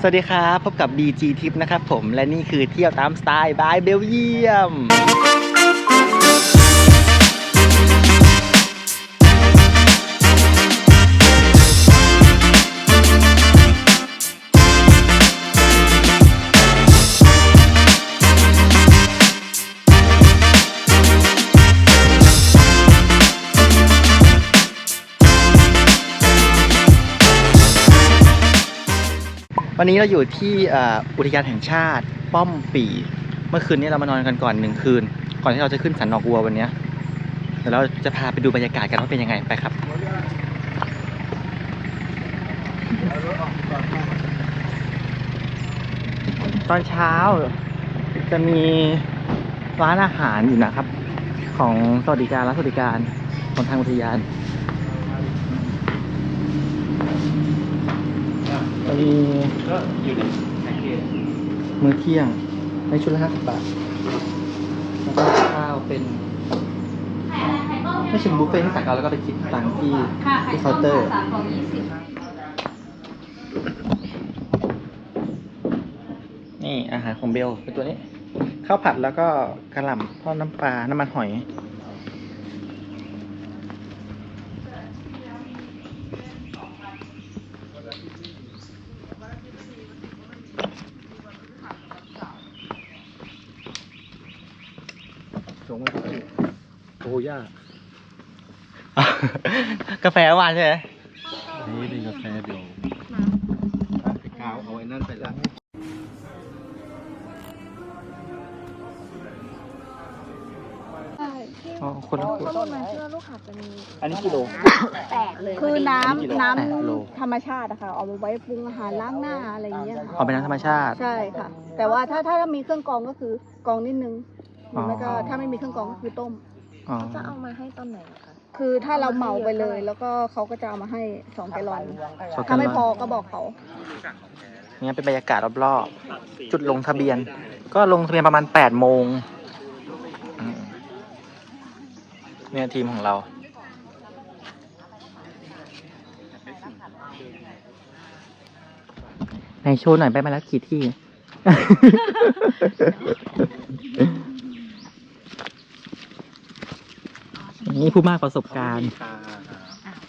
สวัสดีครับ พบกับ BG Tip นะครับผมและนี่คือเที่ยวตามสไตล์บายเบลเยียม วันนี้เราอยู่ที่อุทยานแห่งชาติ ป้อมปีเมื่อคืนนี้เรามานอนกันก่อนหนึ่งคืน ก่อนที่เราจะขึ้นสันนอกวัววันนี้เดี๋ยวเราจะพาไปดูบรรยากาศกันว่าเป็นยังไงไปครับตอนเช้าจะมีร้านอาหารอยู่นะครับ ของสวัสดิการร้านสวัสดิการของทางอุทยาน มีก็อยู่ในแพ็กเกจมื้อเที่ยงในชุดละห้าสิบบาท แล้วก็ข้าวเป็นไม่ใช่บุฟเฟ่ต์ให้สั่งเอาแล้วก็ไปคิดตังค์ที่ที่เคาน์เตอร์นี่อาหารของเบลเป็นตัวนี้ข้าวผัดแล้วก็กระหล่ำทอดน้ำปลาน้ำมันหอย ส่งมาที่โอ้ย่ากาแฟหวานใช่ไหมอันนี้เป็นกาแฟเดี๋ยวไปกาวเอาไอ้นั่นไปละใช่ที่อ๋อคนละขวด ข้อมูลมาที่ว่าลูกหักจะมีอันนี้กิโล แตกเลยคือน้กิโลำน้แปดโลำธรรมชาติอะค่ะเอาไปไว้ปรุงอาหารล้างหน้าอะไรอย่างเงี้ยค่ะเอาเป็นน้ำธรรมชาติ ใช่ค่ะ แต่ว่าถ้าถ้ามีเครื่องกรองก็คือกรองนิดนึงหรือไม่ก็อ๋อ ถ้าไม่มีเครื่องกรองก็คือต้ม อ๋อ จะเอามาให้ตอนไหนอะคะ คือถ้าเราเหมาไปเลย แล้วก็เขาก็จะเอามาให้สองแกลลอน สองแกลลอน ถ้าไม่พอก็บอกเขานี่เป็นบรรยากาศรอบๆ จุดลงทะเบียน ก็ลงทะเบียนประมาณแปดโมงอืมเนี่ยทีมของเรา ในโชว์หน่อยไปมาแล้วกี่ที่ นี่ผู้มากประสบการณ์ตา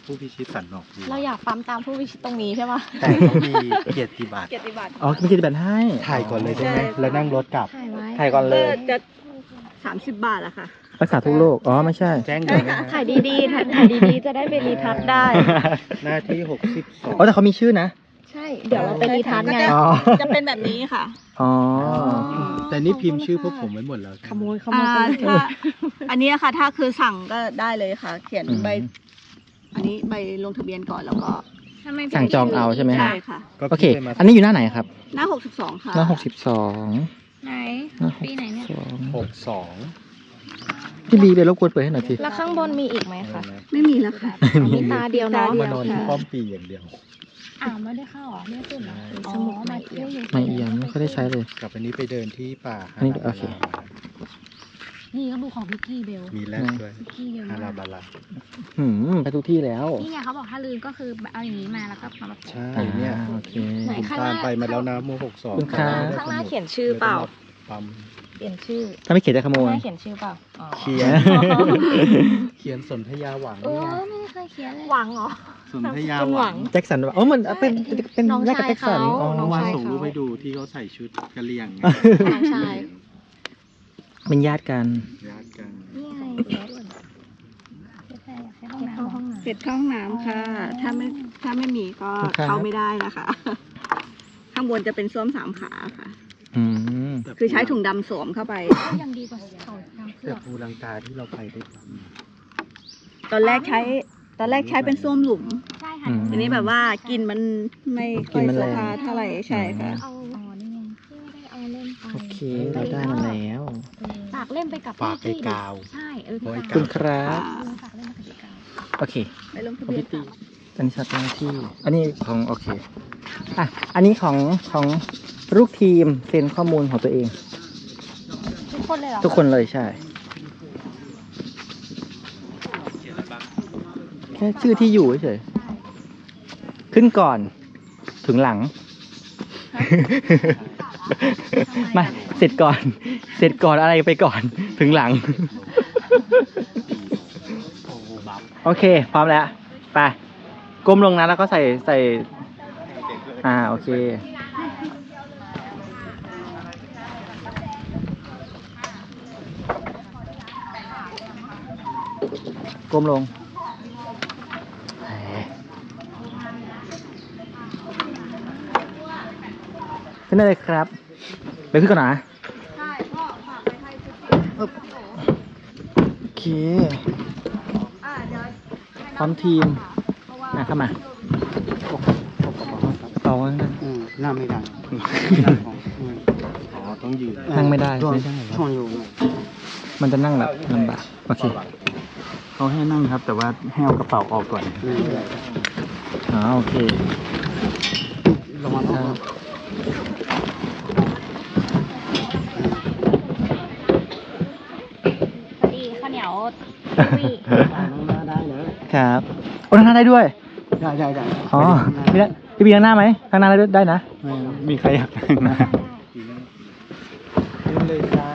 ผู้พิชิตสันนอกวัวเราอยากปั๊มตามผู้วิชิตตรงนี้ใช่ปะแต่เขามีเกียรติบัตรเกียรติบัตรอ๋อไม่คิดแบบให้ถ่ายก่อนเลยได้ไหมแล้วนั่งรถกลับ ถ่ายไว้ถ่ายก่อนเลยจะสามสิบบาทอะค่ะ รักษาทุกโรคอ๋อไม่ใช่ แจ้งก่อนนะฮะถ่ายดีๆถ่ายถ่ายดีๆ จะได้ไปรีทัชได้ หน้าที่หกสิบสองอ๋อแต่เขามีชื่อนะ ใช่เดี๋ยวเราไปรีทัชไงอ๋อ จะเป็นแบบนี้ค่ะ อ๋อ แต่นี่พิมพ์ชื่อพวกผมไว้หมดแล้วขโมยขโมอ่ายกันถ้าอันนี้ค่ะ ถ้าคือสั่งก็ได้เลยค่ะ เขียนอืม ใบ อันนี้ใบลงทะเบียนก่อนแล้วก็สั่งจองเอาใช่ไหมฮะ ใช่ค่ะ โอเคอันนี้อยู่หน้าไหนครับ หน้าหกสิบสองค่ะหน้าหกสิบสองไหน หน้าหกปีไหนเนี่ยสองหกสองพี่บีไปรบกวนเปิดให้หน่อยสิแล้วข้างบนมีอีกไหมคะ ไม่มีแล้วค่ะ มีตาเดียวเนาะตาเดีมายนอนที่ป้อมปีอย่างเดียว อ่าไม่ได้เข้าเหรอไม่ได้ขึ้นเหรออ๋อมาเที่ยวอยู่ไม่เอียมไม่ค่อยได้ใช้เลยกับอันนี้ไปเดินที่ป่าอันนี้โอเค นี่ก็ดูของพิกกี้เบลมีแรดด้วยพิกกี้เยอะฮารามาบากลาหืมไปทุกที่แล้ว นี่ไงเขาบอกถ้าลืมก็คือเอาอย่างนี้มาแล้วก็มาแบบใช่เนี่ยอ่าโอเคไหนผมข้างหตาน้ามไปมาแล้วนะโมหกสองคุณครับข้างหน้าเขียนชื่อเปล่า ปั๊มเขียนชื่อถ้าไม่เขียนจะขโมข้างหน้ายเขียนชื่อเปล่าอ๋อเขียน เขียนสนธยาหวังเอนี่อไงไม่ได้เคยเขียนเลย หวังเหรอ สนธยาคุณหหวัวังงแจ็คสันอ๋อมันเป็นเป็นน้องแรกกับชายแจ็คสันเขา อ๋อน้องวันชายส่งรูปเขาไปดูที่เขาใส่ชุดกะเหรี่ยงไงน้องชาย เป็นญาติกัน ญาติกัน นี่ไงเขียนใช้ห้องน้ำห้องน้ำเสร็จเข้าห้องน้ำค่ะถ้าไม่ถ้าไม่มีก็ครับ เข้าไม่ได้นะคะ ข้างบนจะเป็นส้วมสามขาค่ะ อืมคือใช้ถุงดำสวมเข้าไป ก็ยังดีกว่าเขาน้ำเคลืแต่อบภูลังกาที่เราไปได้ปั๊มตอนแรกใช้ ตอนแรกใช้เป็นส้วมหลุม ใช่ค่ะอืมอันนี้แบบว่ากลินมันไม่ค่อยกลิ่นมันโสแรงภาเท่าไหร่ใช่ค่ะ เอาอ๋อนี่ไงที่ไม่ได้เอาเล่มไปโอเค เราได้มาแล้ว ฝากเล่มไปกับฝากไปพี่ที่กาว ใช่เออโอ้ยขอบคุณครับเออฝากเล่มไปกับพี่กาว โอเค ไปลงทะของเบียนพี่ตีอันนี้ชัดหน้าที่ อันนี้ของโอเค อะ อันนี้ของของ ลูกทีมเซ็นข้อมูลของตัวเอง ทุกคนเลยเหรอทุกคนเลยใช่ แค่ชื่อที่อยู่เฉยๆขึ้นก่อนถึงหลัง มาเสร็จก่อน เสร็จก่อนอะไรไปก่อนถึงหลัง โอ้โหบัฟโอเค พร้อมแล้ว ไปก้มลงนะแล้วก็ใส่ใส่ อ่า โอเค ก้มลงเฮ้ยขึ้นได้เลยครับเดี๋ยวขึ้นก่อนนะใช่พ่อฝากไปให้ชุดที่โอเคอ่าเดี๋ยวให้พร้อมทีมเพราะว่านะเข้ามาเอาไว้นั่นอืมหน้าไม่ดังอ๋อต้องยืนนั่งไม่ได้ช่วงไม่ได้ช่วงอยู่ มันจะนั่งแบบลำบากโอเค เขาให้นั่งครับ แต่ว่าให้เอากระเป๋าออกก่อนอ๋อโอเคระวังครับพอดีข้าวเหนียววีนั่งหน้าได้เลยครับโอ้ทางหน้าได้ด้วย ได้ได้ได้อ๋อพี่ได้พี่บีทางหน้าไหมทางหน้าได้ด้วยได้นะไม่มีใครอยากนั่งหน้าเลยจ้า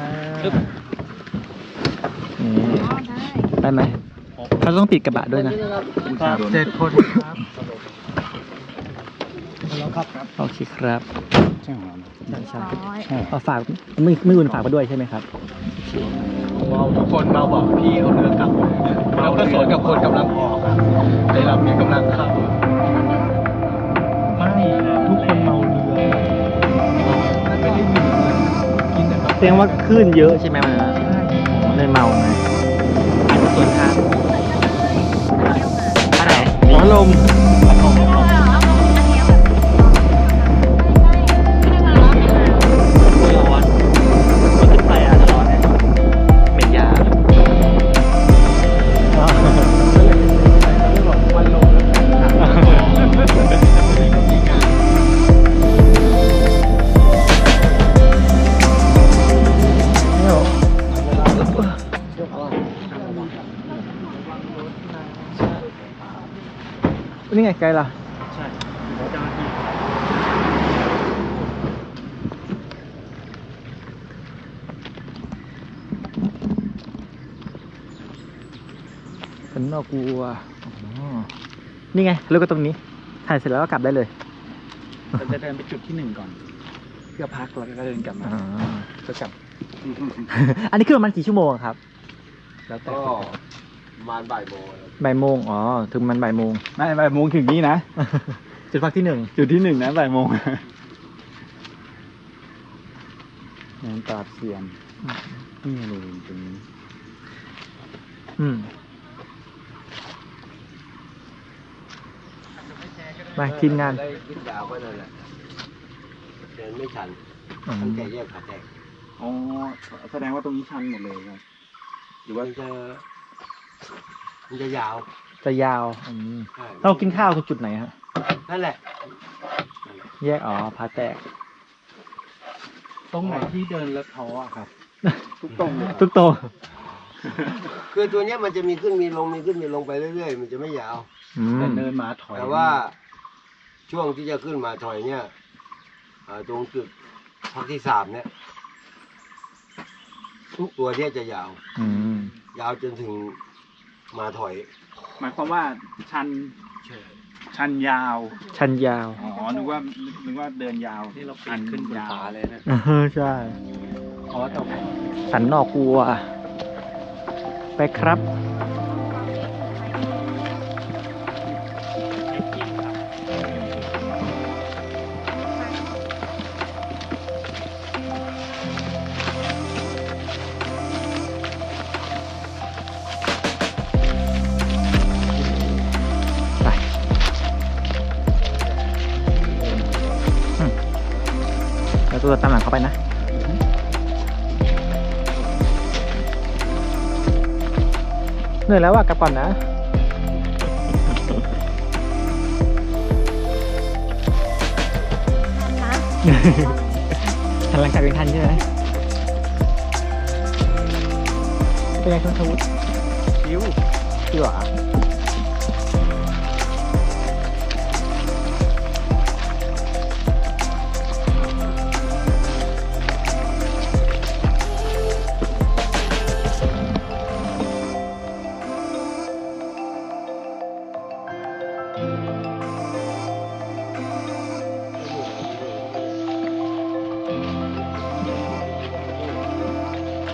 นี่อ๋อได้ได้ไหม เขาต้องปิดกระบะด้วยนะครับเจ็ดคนครับแล้วครับครับโอเคครับใช่ของเราใช่ใช่ร้อยเอาฝากไม่ไม่อุ่นฝากมาด้วยใช่ไหมครับเมาทุกคนเมาบอกพี่เอาเรือกลับแล้วก็สวนกับคนกำลังออกอะในลำนี้กำลังเข้าไม่ทุกคนเมาเรือไม่ได้ยินเลยกินแต่แสดงว่าคลื่นเยอะใช่ไหมมันเลยเมาไงอาจจะส่วนทางอัน ไนี่ไงไกลล่ะ ใช่เจ้าหน้าที่ฉันนอกกลัวอ๋อนี่ไงเลือกก็ตรงนี้ ถ่ายเสร็จแล้วก็กลับได้เลยเราจะเดินไปจุดที่หนึ่งก่อน เพื่อพักแล้วก็เดินกลับมาอ่าก็กลับ อันนี้คือประมาณกี่ชั่วโมงครับ แล้วแต่ก็ ประมาณบ่ายโมงครับบ่ายโมงอ๋อ ถึงมันบ่ายโมง ไม่บ่ายโมงถึงนี่นะ จุดพักที่หนึ่งจุดที่หนึ่งนะบ่ายโมงงานปราบเสียนนี่เลยตรงนี้อืมมาทีมงาน ได้ขึ้นยาวก็นั่นแหละเดินไม่ชันอืตั้งมแต่แยกขาแตกอ๋อแสดงว่าตรงนี้ชันหมดเลยครับหรือว่ามันจะ มันจะยาวจะยาวอืมใช่เรากินข้าวคือจุดไหนฮะ นั่นแหละ แยกอ๋อพาแตก ตรงไหนที่เดินแล้วท้ออะครับ ทุกตรงเลยทุกโตะคือตัวเนี้ยมันจะมีขึ้นมีลงมีขึ้นมีลงไปเรื่อยๆ มันจะไม่ยาว อืมแต่เดินมาถอยแต่ว่าช่วงที่จะขึ้นมาถอยเนี่ยอ่าตรงจุดพักที่สามเนี่ยตัวเนี้ยจะยาว อืมยาวจนถึง มาถอย หมายความว่าชันชันยาวชันยาวอ๋อนึกว่านึกว่าเดินยาวนี่เราปีนขึ้นบนฟ้าเลยนะเออใช่อ๋อแต่สันนอกกลัว ไปครับ ไปนะเหนื่อยแล้วอะกลับก่อนนะทันหลังจากเป็นทันใช่ไหมเป็นไงคุณทวุฒิคิ้วพี่หวา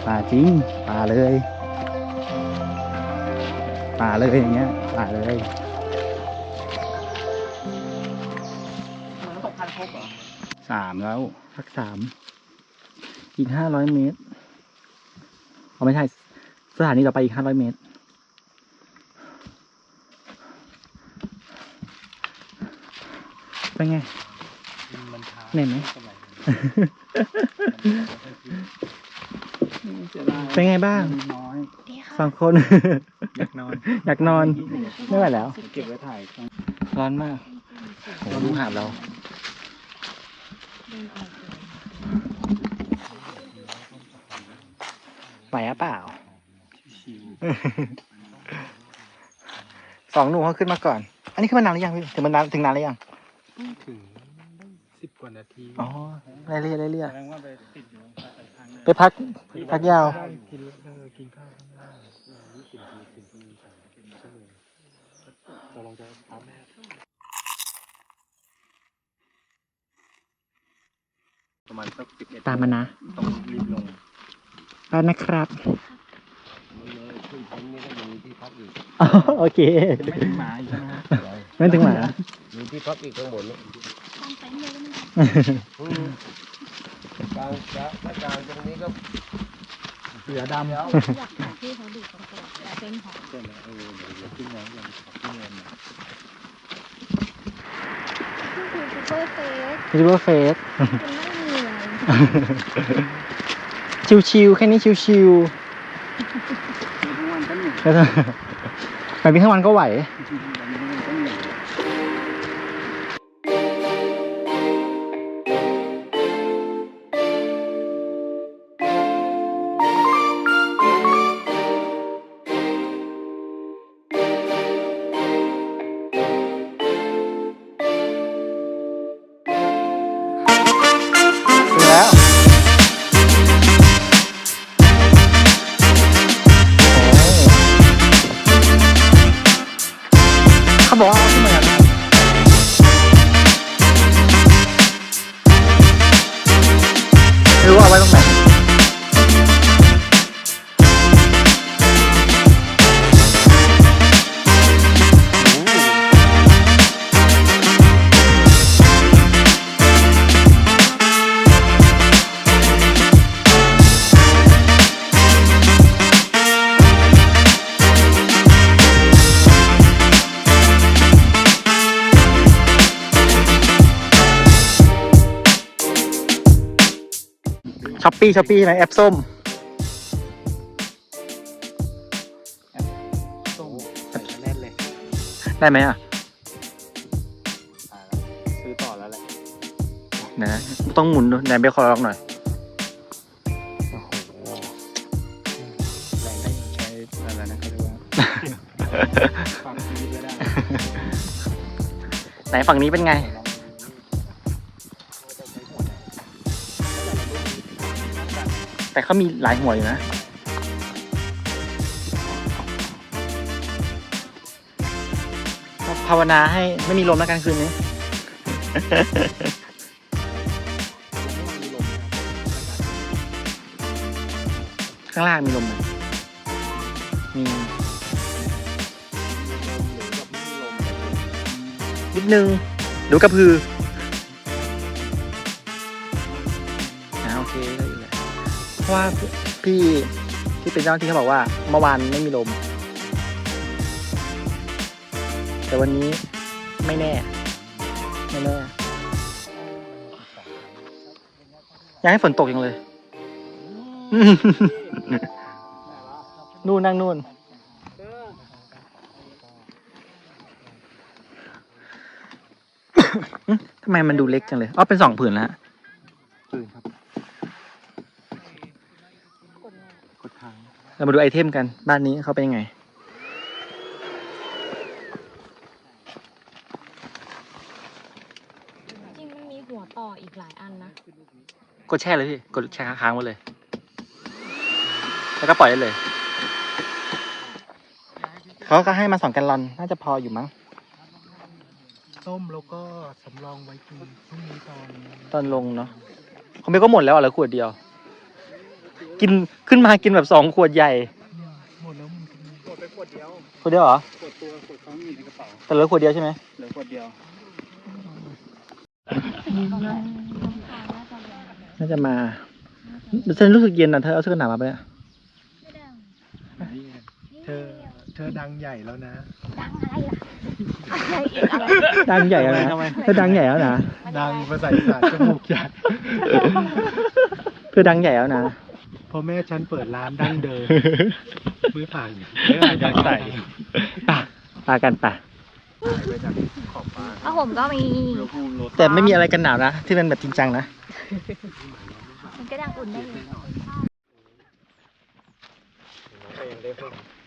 ป่าจริง ป่าเลย ป่าเลยอย่างเงี้ย ป่าเลยมันตกพันครบเหรอสามแล้วสักสาม อีกห้าร้อยเมตร เอาไม่ใช่ สถานีต่อไปอีกห้าร้อยเมตรเป็นไงมันช้าเหนื่อยไหม เสียดายเป็นไงบ้าง น้อยดีค่ะสองคน อยากนอนอยากนอน ไม่ไหวแล้ว เก็บไว้ถ่ายร้อนมากโหดูหาดเราไหวอะเปล่าสองหนุ่มเขาขึ้นมาก่อน อันนี้ขึ้นมานานหรือยังพี่ถึงมันนานถึงนานหรือยังถึงสิบกว่านาทีอ๋อไล่เรียไล่เรียแสดงว่าไปติดอยู่ทางนึง ไปพักพักยาว กินเออกินข้าวข้างล่างเราลองจะพาแม่ประมาณสักสิบเอ็ดตามมานะต้องรีบลงไปนะครับมันเลยขึ้นชั้นนี้ก็ยังมีที่พักอีกอ๋อโอเค ไม่ถึงหมาอีกใช่ไหมไม่ถึงหมามีที่พักอีกข้างบนนะตั้งเต็นท์เลยได้ไหมคะอืม กลางกลางถ้ากลางตรงนี้ก็เสือดำแล้วอยากถ่ายที่เขาดูตรงตัวแต่เป็นของเสร็จแล้วเออเดี๋ยวเดี๋ยวขึ้นน้ำกันขอขึ้นเงินหน่อยคือซูเปอร์เฟสยูทูบเฟสมันไม่มีอะไรชิวๆแค่นี้ชิวทุกวันก็หนึ่งๆแล้วถ้าแบบนี้ทั้งวันก็ไหววัน ปปี้ช้อปปี้ไหมแอปส้มส้มใส่แน่นเลยได้ไหมอะซื้อต่อแล้วแหละนะต้องหมุนดูไหนเบลขอลองหน่อยโอ้โหแรงได้ใช้อะไรนะเขาเรียกว่าความชีวิตไม่ได้ไหนฝั่งนี้เป็นไง แต่เขามีหลายหัวอยู่นะก็ภาวนาให้ไม่มีลมแล้วกันคืนนี้ข้างล่างมีลมไหมมีนิดนึงดูกระพือ ราะว่าพี่ที่เป็นเจ้าหน้าที่เขาบอกว่าเมื่อวานไม่มีลม แต่วันนี้ไม่แน่ ไม่แน่ อยากให้ฝนตกยังเลย นู่นนั่งนู่น ทำไมมันดูเล็กจังเลย อ๋อ เป็นสองผืนแล้วฮะตื่นครับ กดค้าง เรามาดูไอเทมกันบ้านนี้เขาเป็นยังไง จริงมันมีหัวต่ออีกหลายอันนะ กดแช่เลยพี่กดแช่ค้างไว้เลย แล้วก็ปล่อยได้เลยเขาก็ให้มาสองแกลลอนน่าจะพออยู่มั้งส้มแล้วก็สำรองไว้กินพรุ่งนี้ตอนตอนลงเนาะของเบลก็หมดแล้วอะเหลือขวดเดียวเกินขึ้นมากินแบบสองขวดใหญ่หมดแล้วมึงหมดไปขวดเดียวขวดเดียวเหรอขวดตัวขวดท้องอยู่ในกระเป๋าแต่เหลือขวดเดียวใช่ไหมเหลือขวดเดียวน่าจะมาฉันรู้สึกเย็นอะเธอเอาเสื้อกันหนาวมาไปะเนี่ยเธอเธอดังใหญ่แล้วนะ ดังใหญ่แล้วนะเธอดังใหญ่แล้วนะดังภาษาอีสานจมูกใหญ่เธอดังใหญ่แล้วนะเพ ราะแม่ฉันเปิดร้านดั้งเดิมไม่ผ่านไม่ผ่านการใส่ป่ะปากันป่ะไปจากขอบฟ้าผ้าห่มก็มีเรือภูมิรถแต่ไม่มีอะไรกันหนาวนะ ที่เป็นแบบจริงจังนะ มันก็ยังอุ่นได้อยู่ยิ่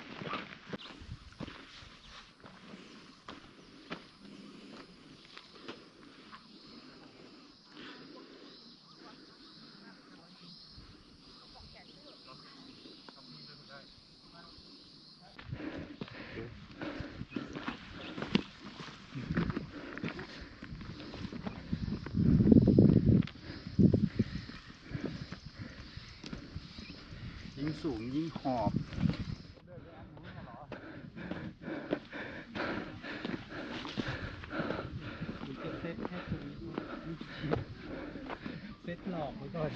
สูงยิ่งหอบเซตหลอกไว้ก่อน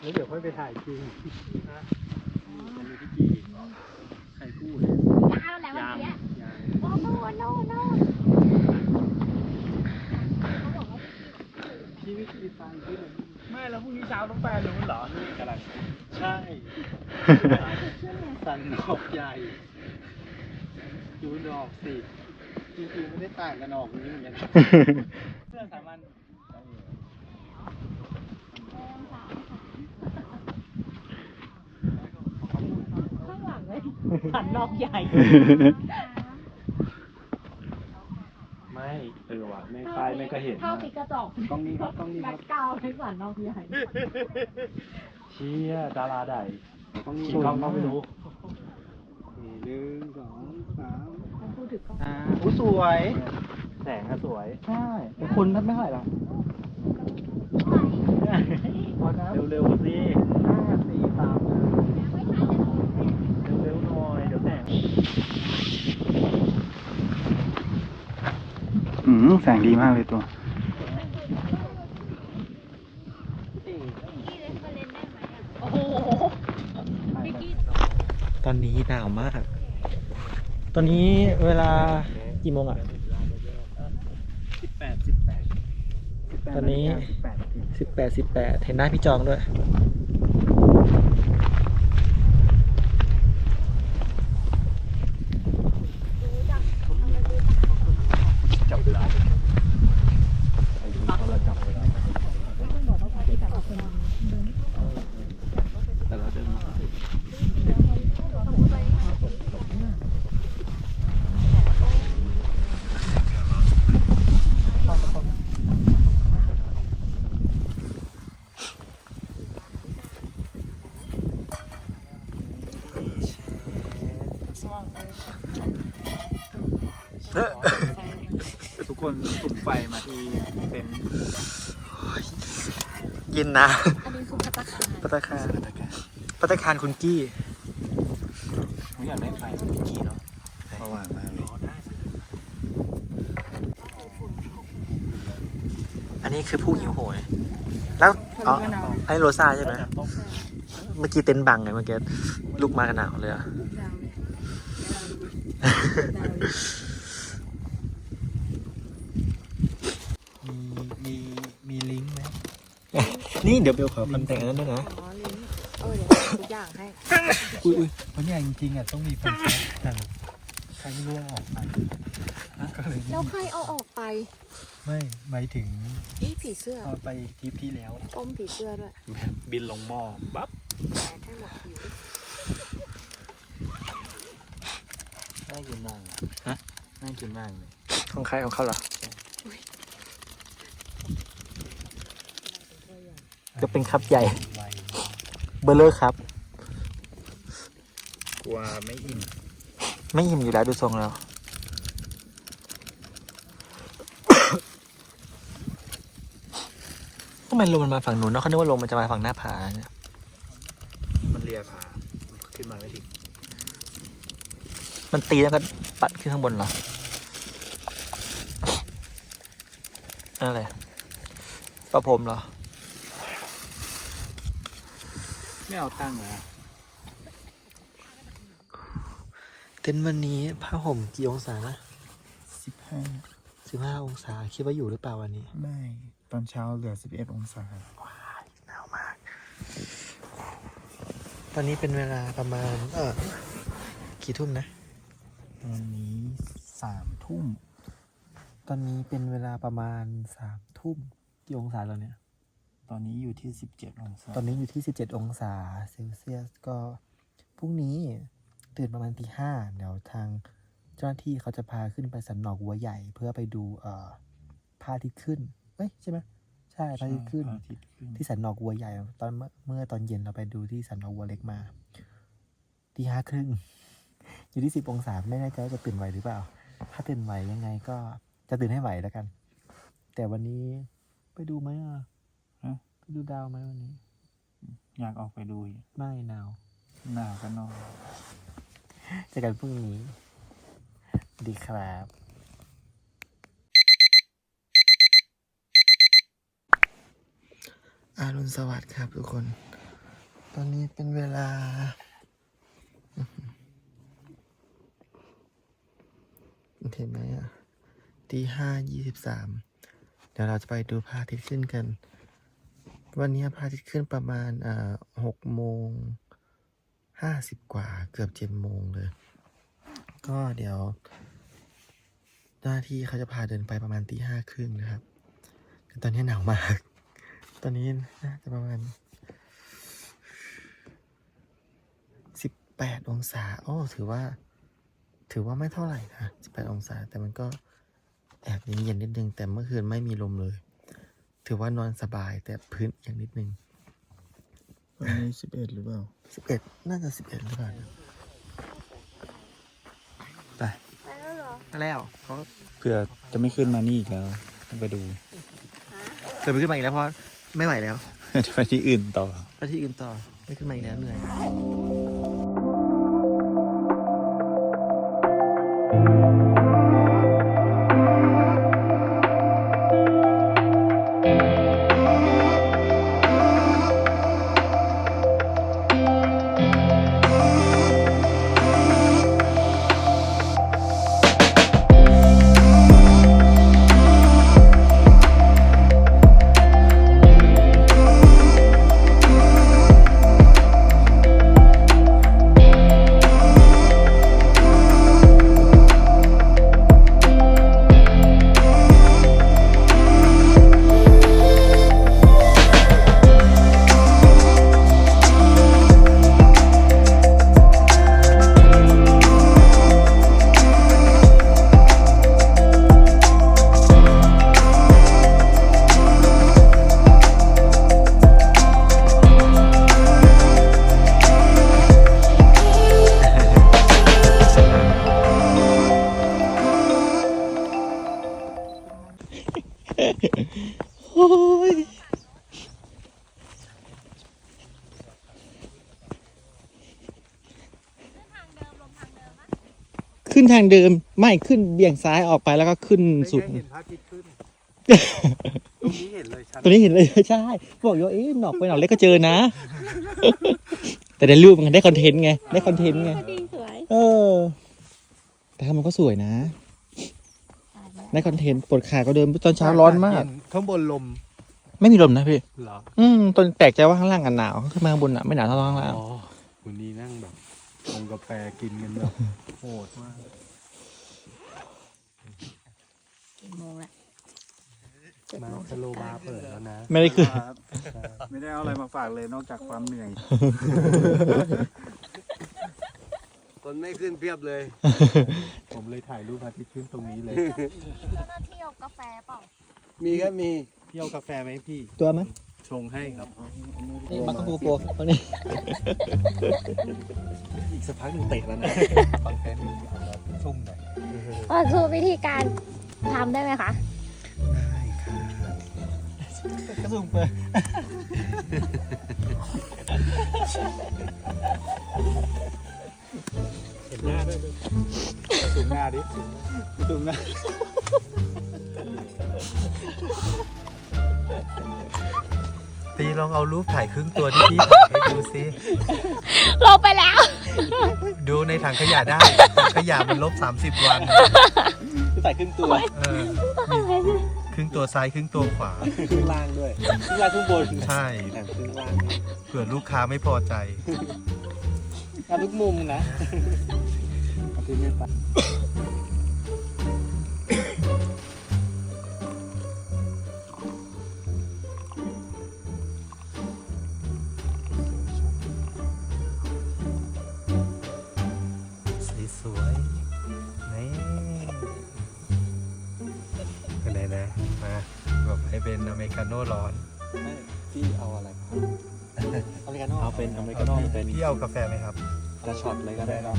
แล้วเดี๋ยวค่อยไปถ่ายจริงนะจะมีพี่จีใครพูดอ้าวแล้วเมื่อกี้ยังโอ้โนโนโนพี่วิธีฟังพี่เลยไม่แล้วพรุ่งนี้เช้าต้องไปรู้เหรอนี่กำลังใช่ สันนอกใหญ่ดูดอกสิจริงๆไม่ได้ต่างกันออกนี้เหมือนกันเสื้อสามัญสันนอกใหญ่ ไม่เออว่ะไม่คลายไม่ก็เห็นเท่าติดกระจกกล้องนี้ครับกล้องนี้คแบ็รับ คกราวด์ให้สันนอกใหญ่ เชี่ยดาราใดกล้องนี้กล้องก็ไม่รู้หนึ่งสองสามพูดถึงก็อ่าอู้สวย แสงก็สวย ใช่แต่คนท่านไม่เท่าไหร่หรอกเร็วๆสิห้าสี่สามเร็วๆหน่อยเดี๋ยวแสงอืมแสงดีมากเลยตัว โอ้โห ตอนนี้ หนาวมาก ตอนนี้เวลากี่โมงอะ สิบแปดสิบแปดตอนนี้แปดนาทีสิบแปดสิบแปดเห็นหน้าพี่จองด้วย จับเวลาเราจับเวลาแต่เราเดินมา ทุกคนสุ่มไฟมาที่เต็นท์ ยินนะอันนี้คือพัตตาคารปัตตาคารปัตตาคารคุณกี้ผมอยากได้ไฟสักกี่เนาะสว่างมากเลย อันนี้คือผู้หิวโหย แล้วอ๋ออันนี้โรซ่าใช่ไหมเมื่อกี้เต็นท์บังไงเมื่อกี้ลุกมากันหนาวเลยอะมีมี นี่เดี๋ยวเบลขอคำแต่งอันนั้นด้วยนะเออเดี๋ยวทุกอย่างให้ อุ้ยอุ้ยเพราะเนี่ยจริงๆอะต้องมีไฟแช็กแต่ใครไม่รู้เอาออกไปก็เลยแล้วใครเอาออกไปไม่หมายถึงอีผีเสื้อตอนไปทริปที่แล้ว ต้มผีเสื้อด้วยบินลงหม้อปั๊บแหมแค่หมดผิวน่ากินมากเลยฮะ น่ากินมากเลยของใครของเขาเหรอ จะเป็นคัพใหญ่ไวเบอร์เลอร์ครับ กลัวไม่อิ่มไม่หิมอยู่แล้วดูทรงแล้ว ทำไมลมมันมาฝั่งนู้นเนาะเขาคิดว่าลมมันจะมาฝั่งหน้าผาเนี่ยขึ้นมาไม่ถึงมันตีแล้วก็ปัดขึ้นข้างบนเหรออะไรประพรมเหรอ ไม่เอาตั้งเหรอเต็นท์วันนี้ผ้าห่มกี่องศานะสิบห้าสิบห้าองศา คิดว่าอยู่หรือเปล่าวันนี้ ไม่ ตอนเช้าเหลือสิบเอ็ดองศาหนาวมาก ตอนนี้เป็นเวลาประมาณ เออกี่ทุ่มนะ ตอนนี้สามทุ่ม ตอนนี้เป็นเวลาประมาณสามทุ่มกี่องศาแล้วเนี่ย ตอนนี้อยู่ที่สิบเจ็ดองศา ตอนนี้อยู่ที่ 17 องศาเซลเซียสก็พรุ่งนี้ตื่นประมาณตีห้าเดี๋ยวทางเจ้าหน้าที่เขาจะพาขึ้นไปสันนอกหัวใหญ่เพื่อไปดูเอ่อพระอาทิตย์ขึ้นเอ้ยใช่ไหมใช่พระอาทิตย์ขึ้นพระอาทิตย์ขึ้นที่สันนอกวัวใหญ่ ตอนเมื่อเมื่อตอนเย็นเราไปดูที่สันนอกวัวเล็กมาตีห้าครึ่งอยู่ที่สิบองศาไม่แน่ใจว่าจะตื่นไหวหรือเปล่า ถ้าตื่นไหวยังไงก็จะตื่นให้ไหวแล้วกัน แต่วันนี้ไปดูไหมอะฮะไป ดูดาวไหมวันนี้ อยากออกไปดูอีกไม่หนาวหนาวก็นอนเจอกันพรุ่งนี้ ดีครับอารุณสวัสดิ์ครับทุกคน ตอนนี้เป็นเวลา เห็นไหมอะตีห้ายี่สิบสาม เดี๋ยวเราจะไปดูพระอาทิตย์ขึ้นกัน วันนี้พระอาทิตย์ขึ้นประมาณหกโมงห้าสิบกว่าเกือบเจ็ดโมงเลย ก็เดี๋ยว หน้าที่เขาจะพาเดินไปประมาณตีห้าครึ่งนะครับแต่ตอนนี้หนาวมาก ตอนนี้น่าจะประมาณสิบแปดองศาโอ้ถือว่า ถือว่าไม่เท่าไหร่นะสิบแปดองศา แต่มันก็แอบเย็นๆนิดนึง แต่เมื่อคืนไม่มีลมเลย ถือว่านอนสบายแต่พื้นเอียงนิดนึงตอนนี้สิบเอ็ดหรือเปล่าสิบเอ็ดน่าจะสิบเอ็ดหรือเปล่านะไปไปแล้วเหรอแล้วเขาเผื่อจะไม่ขึ้นมานี่อีกแล้วต้องไปดูเคยไปขึ้นมาอีกแล้วเพราะไม่ไหวแล้ว จะไปที่อื่นต่อไปที่อื่นต่อไม่ขึ้นมาอีกแล้วเหนื่อยโขึ้นทางเดิม ไม่ขึ้นเบี่ยงซ้ายออกไปแล้วก็ขึ้นสุดเห็นพระอาทิตย์ขึ้นตรงนี้เห็นเลยชัดตัวนี้เห็นเลยใช่บอกโยเอ๊ะหนอกไปหนอกเล็กก็เจอนะ แต่ได้รูปมันได้คอนเทนต์ไงได้คอนเทนต์ไงดีสวยเออ แต่ถ้ามันก็สวยนะได้คอนเทนต์ปวดขาก็เดินตอนเช้าร้อนมากเย็ข้างบนลมไม่มีลมนะพี่ เหรอ อืมตอนแปลกใจว่าข้างล่างกันหนาว ขึ้นมาข้างบนอะไม่หนาวเท่าข้างล่าง อ๋อวันนี้นั่งแบบ ชงกาแฟกินกันแบบโหดมากกี่โมงละมาสโลบาร์เปิดแล้วนะไม่ได้ขึ้นไม่ได้เอาอะไรมาฝากเลยนอกจากความเหนื่อย คนไม่ขึ้นเพียบเลย ผมเลยถ่ายรูปพระอาทิตย์ขึ้นตรงนี้เลยเจ้าหน้าที่เอากาแฟเปล่า มีครับมีพี่เอากาแฟไหมพี่ ตัวไหม ชงให้ครับ นี่มักกะปูโปตัวนี้ อีกสักพักหนึ่งเตะแล้วนะฟังแฟนชุ่มหน่อยพอสู้วิธีการทำได้ไหมคะ ได้ค่ะกระสุนเปิดเห็นหน้าด้วยกระสุนหน้าดิกระสุนหน้า ตีลองเอารูปถ่ายครึ่งตัวที่พี่ถ่ายให้ดูซิลงไปแล้ว ดูในถังขยะได้ถังขยะมันลบ 30 วันใส่ครึ่งตัวเออมีครึ่งตัวซ้ายครึ่งตัวขวา ครึ่งล่างด้วยครึ่งล่างครึ่งบนใช่แต่ครึ่งล่างเผื่อลูกค้าไม่พอใจ เอาทุกมุมนะเอาที่ไม่ไป ริกาโน่ร้อนพี่เอาอะไรมาอเมริกาโน่เอาเป็นอเมริกาโน่เป็นพี่เอากาแฟไหมครับกระช็อตเลยก็ได้เนาะ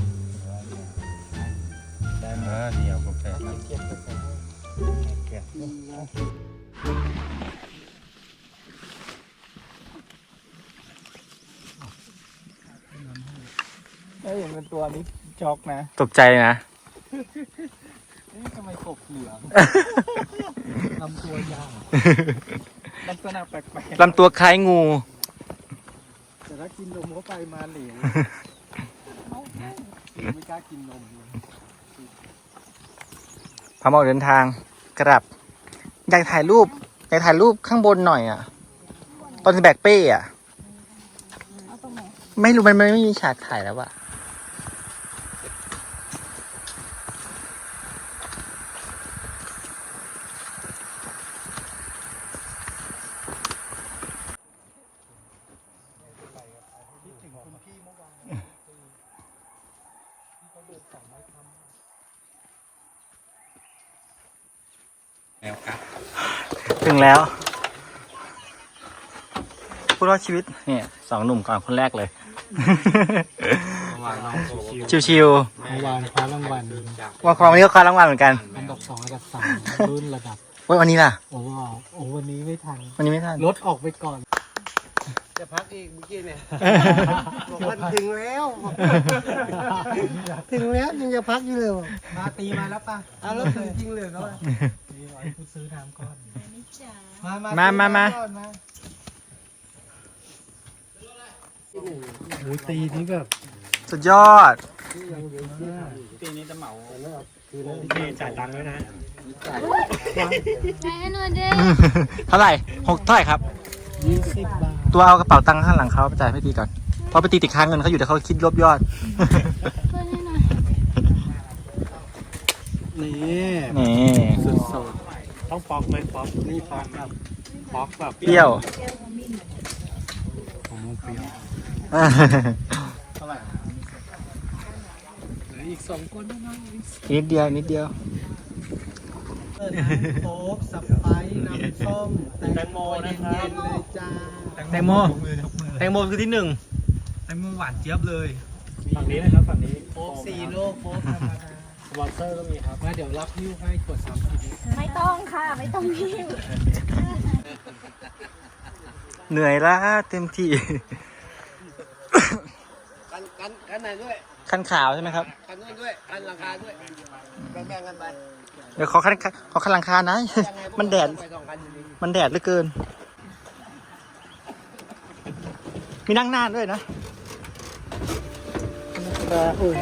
ได้มานี่เอากาแฟครับเทียบกาแฟแกะเอ้ยมันตัวนี้จ็อกนะ ตกใจนะเอ๊ะทำไมกบเหลืองลำตัวยาวลักษณะแปลกลำตัวคล้ายงูๆแต่ถ้ากินนมเข้าไปมาเหลวไม่กล้ากินนมเลยพามาออกเดินทางกลับ อยากถ่ายรูป อยากถ่ายรูปข้างบนหน่อยอะ ตอนแบกเป้อะเอาตรงไหนไม่รู้มันมันไม่มีฉากถ่ายแล้วอะ ถึงแล้วผู้รอด ชีวิตเนี่ยสองหนุ่มก่อนคนแรกเลย ชิวเมื่อวานคว้ารางวัลๆว่าความวันนี้ก็คว้ารางวัลเหมือนกันอันดับสองอันดับสามรุ่นระดับเว้ยวันนี้ล่ะ โอ้โหโอ้วันนี้ไม่ทันวันนี้ไม่ทันรถออกไปก่อน จะพักอีกเมื่อกี้เนี่ยบอกว่าถึงแล้วถึงแล้วยังจะพักอยู่เลยบอกมาตีมาแล้วป่ะเอาแล้วถึงจริงเลยเขานี่ร้อยกูซื้อน้ำก้อน มามามาโอ้ ยตีนี้แบบสุดยอด ปีนี้จะเหมาพี่จ่ายตังค์ด้วยนะให้หนูดิเท่าไหร่หกเท่าไหร่ครับ ยี่สิบบาทตัวเอากระเป๋าตังค์ข้างหลังเขาไปจ่ายให้ตีก่อนเพราะไปตีติดค้างเงินเขาอยู่แต่เขาคิดลบยอด เพื่อนให้หน่อยนี่นี่สุดๆต้องป๊อกไหมป๊อกนี่ป๊อกแบบป๊อกแบบเปรี้ยวผมเปรี้ยว เหลืออีกสองคนน้อยนิดเดียวนิดเดียวเออน้ำโค้กสไปซ์น้ำส้มแตงโมนะครับ เย็นๆเลยจ้าแตงโมแตงโมคือที่หนึ่งแตงโมหวานเจี๊ยบเลยฝั่งนี้นะครับฝั่งนี้โค้กซีโร่โค้กธรรมดาสปอนเซอร์ก็มีครับมาเดี๋ยวรับฮิ้วให้กดสามสิบไม่ต้องค่ะ ไม่ต้องพิมพ์เหนื่อยละเต็มที่กั นกันกันไหนด้วยคันขาวใช่ไหมครับกันนู้นด้วยกันหลังคาด้วยแบ่งๆกันไปเดี๋ยวขอคันขอคันหลังคานะยังไงพวกมันแดด ไปสองคันอยู่ดีมันแดดเหลือเกิน มีนั่งหน้าด้วยนะ โอ้ย